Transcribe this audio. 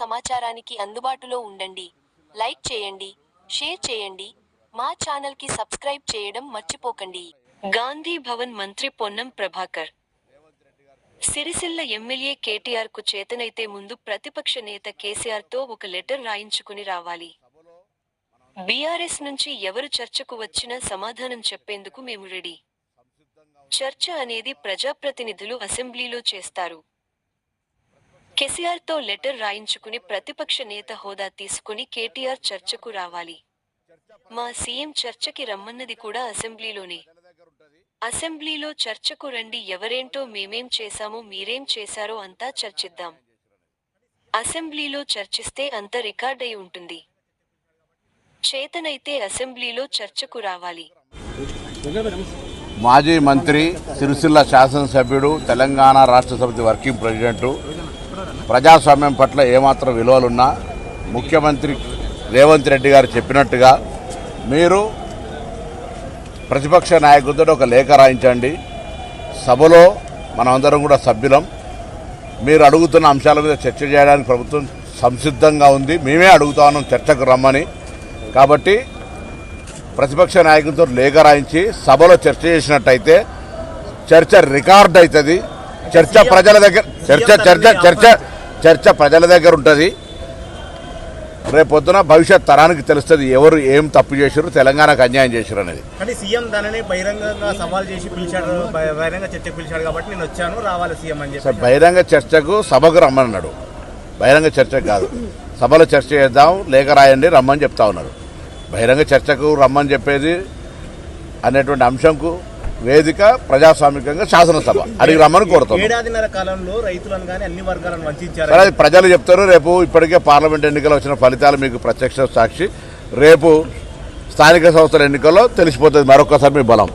సమాచారానికి అందుబాటులో ఉండండి. లైక్ చేయండి షేర్ చేయండి మా ఛానల్కి సబ్స్క్రైబ్ చేయడం మర్చిపోకండి. గాంధీ భవన్ మంత్రి పొన్నం ప్రభాకర్. సిరిసిల్ల ఎమ్మెల్యే కేటీఆర్కు చేతనైతే ముందు ప్రతిపక్ష నేత కేసీఆర్తో ఒక లెటర్ రాయించుకుని రావాలి. బీఆర్ఎస్ నుంచి ఎవరు చర్చకు వచ్చినా సమాధానం చెప్పేందుకు మేము రెడీ. చర్చ అనేది ప్రజాప్రతినిధులు అసెంబ్లీలో చేస్తారు. కెసిఆర్తో లెటర్ రాయించుకుని ప్రతిపక్ష నేత హోదా తీసుకుని కేటీఆర్ చర్చకు రావాలి. మా సీఎం చర్చకి రమ్మన్నది కూడా అసెంబ్లీలోనే. అసెంబ్లీలో చర్చకు రండి ఎవరేంటో మేమేం చేశామో మీరేం చేశారో అంతా చర్చిద్దాం. అసెంబ్లీలో చర్చిస్తే అంత రికార్డ్ అయి ఉంటుంది. చేతనైతే అసెంబ్లీలో చర్చకు రావాలి. మాజీ మంత్రి సిరిసిల్ల శాసనసభ్యుడు తెలంగాణ రాష్ట్ర సమితి వర్కింగ్ ప్రెసిడెంటు ప్రజాస్వామ్యం పట్ల ఏమాత్రం విలువలున్నా ముఖ్యమంత్రి రేవంత్ రెడ్డి గారు చెప్పినట్టుగా మీరు ప్రతిపక్ష నాయకులతో ఒక లేఖ రాయించండి. సభలో మనమందరం కూడా సభ్యులం. మీరు అడుగుతున్న అంశాల మీద చర్చ చేయడానికి ప్రభుత్వం సంసిద్ధంగా ఉంది. మేమే అడుగుతా ఉన్నాం చర్చకు రమ్మని. కాబట్టి ప్రతిపక్ష నాయకులతో లేఖ రాయించి సభలో చర్చ చేసినట్టయితే చర్చ రికార్డ్ అవుతుంది. చర్చ ప్రజల దగ్గర చర్చ చర్చ చర్చ చర్చ ప్రజల దగ్గర ఉంటుంది. రేపొద్దున భవిష్యత్ తరానికి తెలుస్తుంది ఎవరు ఏం తప్పు చేశారు తెలంగాణకు అన్యాయం చేశారు అనేది కానీ సీఎం దానిని బహిరంగంగా సవాల్ చేసి పిలిచాడు బ- బహిరంగ చర్చకు పిలిచాడు కాబట్టి నేను వచ్చాను రావాలి సీఎం అని సార్ చెప్పి బహిరంగ చర్చకు సభకు రమ్మన్నాడు. బహిరంగ చర్చకు కాదు. సభలో చర్చ చేద్దాం లేఖ రాయండి రమ్మని చెప్తా ఉన్నారు. బహిరంగ చర్చకు రమ్మని చెప్పేది అనేటువంటి అంశంకు వేదిక ప్రజాస్వామికంగా శాసనసభ. అడిగి రమ్మని కోరుతాం ఏడాదిన్నర కాలంలో రైతులను కానీ అన్ని వర్గాలను వంచారు. సరే అది ప్రజలు చెప్తారు. రేపు ఇప్పటికే పార్లమెంట్ ఎన్నికలు వచ్చిన ఫలితాలు మీకు ప్రత్యక్ష సాక్షి. రేపు స్థానిక సంస్థల ఎన్నికల్లో తెలిసిపోతుంది. మరొకసారి మీ బలం.